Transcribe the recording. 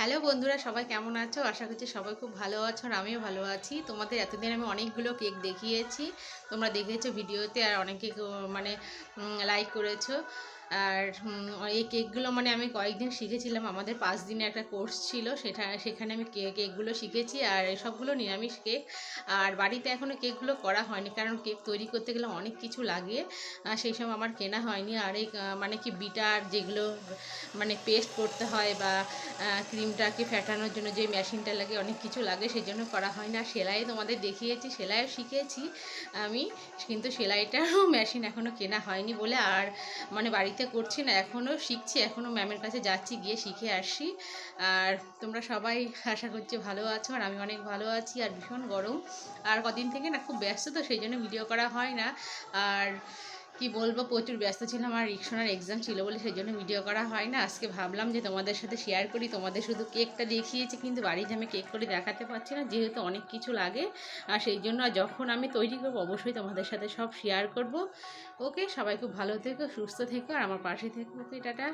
Hello বন্ধুরা, সবাই কেমন আছো? আশা করছি সবাই খুব ভালো আছো আর আমিও ভালো আছি। তোমাদের এতদিন আমি অনেকগুলো কেক দেখিয়েছি। তোমরা দেখেছ ভিডিওতে আর অনেকে মানে লাইক করেছ। আর এই কেকগুলো মানে আমি কয়েকদিন শিখেছিলাম। আমাদের পাঁচ দিনের একটা কোর্স ছিল, সেটা, সেখানে আমি কেকগুলো শিখেছি আর সবগুলো নিরামিষ কেক। আর বাড়িতে এখনও কেকগুলো করা হয়নি, কারণ কেক তৈরি করতে গেলে অনেক কিছু লাগে। সেই সময় আমার কেনা হয়নি। আর এই মানে কি বিটার যেগুলো মানে পেস্ট করতে হয় বা ক্রিমটাকে ফ্যাটানোর জন্য যে মেশিনটা লাগে, অনেক কিছু লাগে সেই জন্য করা হয় না সেলাই তোমাদের দেখিয়েছি, সেলাইও শিখেছি আমি, কিন্তু সেলাইটারও মেশিন এখনও কেনা হয়নি বলে। আর মানে বাড়িতে করছি না এখনও শিখছি এখনও ম্যামের কাছে যাচ্ছি, গিয়ে শিখে আসছি। আর তোমরা সবাই আশা করছি ভালো আছো আর আমি অনেক ভালো আছি আর ভীষণ গরম। আর কদিন থেকে না খুব ব্যস্ত তো, সেই জন্য ভিডিও করা হয় না। আর কি বলব, প্রচুর ব্যস্ত ছিলাম আর রিক্সোনার এক্সাম ছিল বলে সেই জন্য ভিডিও করা হয় না। আজকে ভাবলাম যে তোমাদের সাথে শেয়ার করি, তোমাদের শুধু কেকটা দেখিয়েছি, কিন্তু বাড়িতে আমি কেক করে দেখাতে পারছি না, যেহেতু অনেক কিছু লাগে। আর সেই জন্য যখন আমি তৈরি করব, অবশ্যই তোমাদের সাথে সব শেয়ার করব। ওকে সবাই খুব ভালো থেকো, সুস্থ থেকো, আর আমার পাশে থেকো। Okay tata.